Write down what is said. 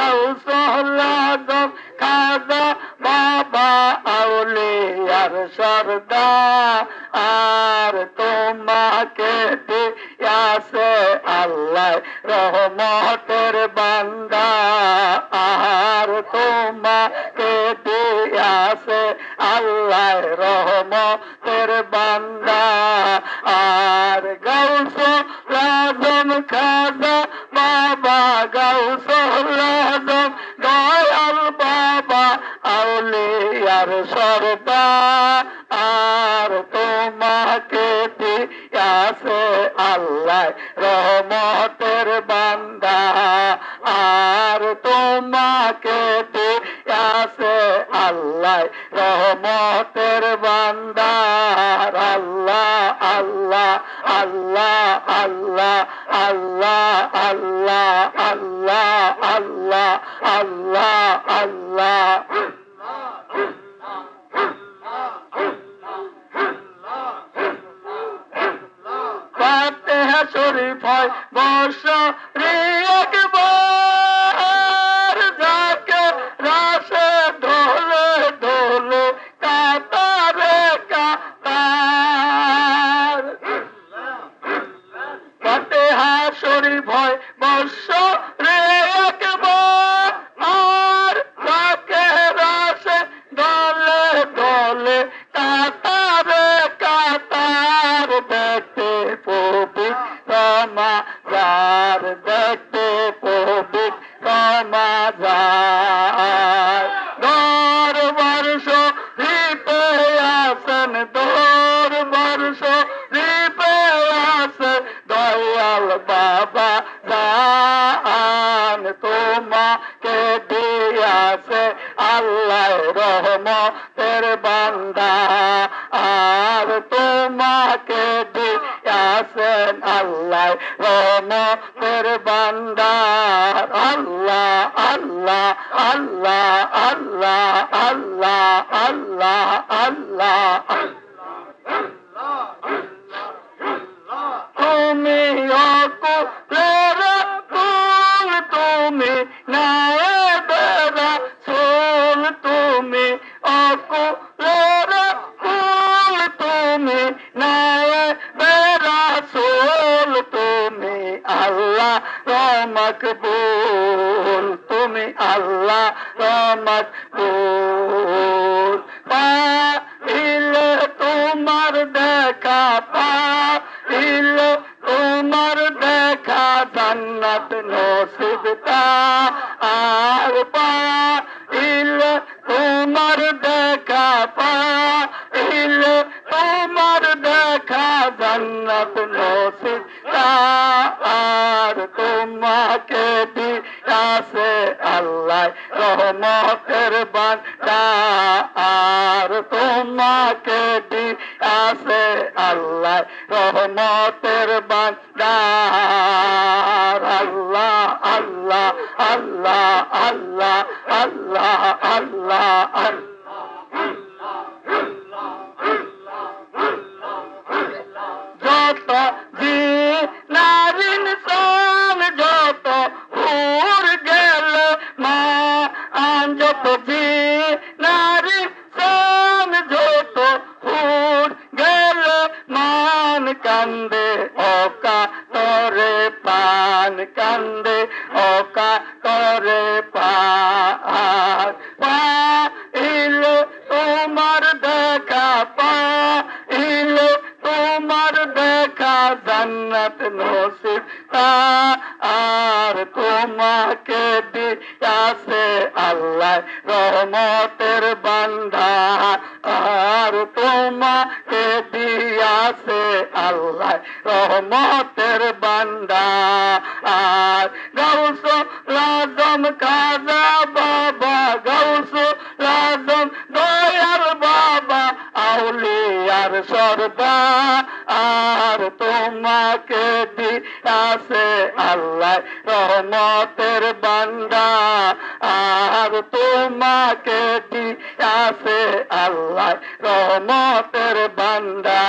গৌসলাদম খাজা বাবা আউলিয়ার সরদার আর তোমাকে দিয়াছে আল্লাহ রহমতের বান্দা। আর তোমাকে দিয়াছে আল্লাহ রহমতের বান্দা। আর গাউস রাজম খাজা বাবা গাউস রাজম দয়াল বাবা আউলিয়ার সরদার। আর তোমাকে দিয়াছে আল্লাহ রহমতের আল্লাহ আল্লাহ আল্লাহ আল্লাহ আল্লাহ আল্লাহ আল্লাহ। শরীফ হয়, বর্ষ রে একবার, যাকে রাশে ধরে পবিত্র মাজার দেখতে পবিত্র মাজার দর বর্ষ রিপে আসেন, দর বর্ষ রিপে আসেন, দয়াল বাবা জান, তোমাকে দিয়াছে আল্লাহ রহমতের বান্দা। আর তোমাকে দিয়াছেন আল্লাহ। রহমতের বান্দার। আল্লাহ আল্লাহ আল্লাহ আল্লাহ আল্লাহ আল্লাহ আল্লাহ। তুমি তুমি সোল তুমি অকুলের রমক বুল, তুমি আল্লাহ রমক বুল। পাইলে তোমার দেখা, পাইলে তোমার দেখা জান্নাত নসিবতা আর পাইলে তোমার দেখা, পাইলে তোমার দেখা জান্নাত নসিবতা বান্দা, আর তোমাকে দিয়াছে আল্লাহ রহমতের বান্দা। আল্লাহ আল্লাহ আল্লাহ আল্লাহ আল্লাহ আল্লাহ আল্লাহ। যত পান কান্দে অকা করে পাইল তোমার দেখা পাইল তোমার দেখা জান্নাত নসিব। আর তোমাকে দিয়াছে আল্লাহ রহমতের বান্ধা আর তোমাকে দিয়াছে আল্লাহ রহমতের বান্ধা আর গৌস রাজম কাজা বাবা গৌস রাজম দয়াল বাবা, আউলিয়ার সর্দার। আর তোমাকে দিয়াছে আল্লাহ রহমতের বান্দা। আর তোমাকে দিয়াছে আল্লাহ রহমতের বান্দা।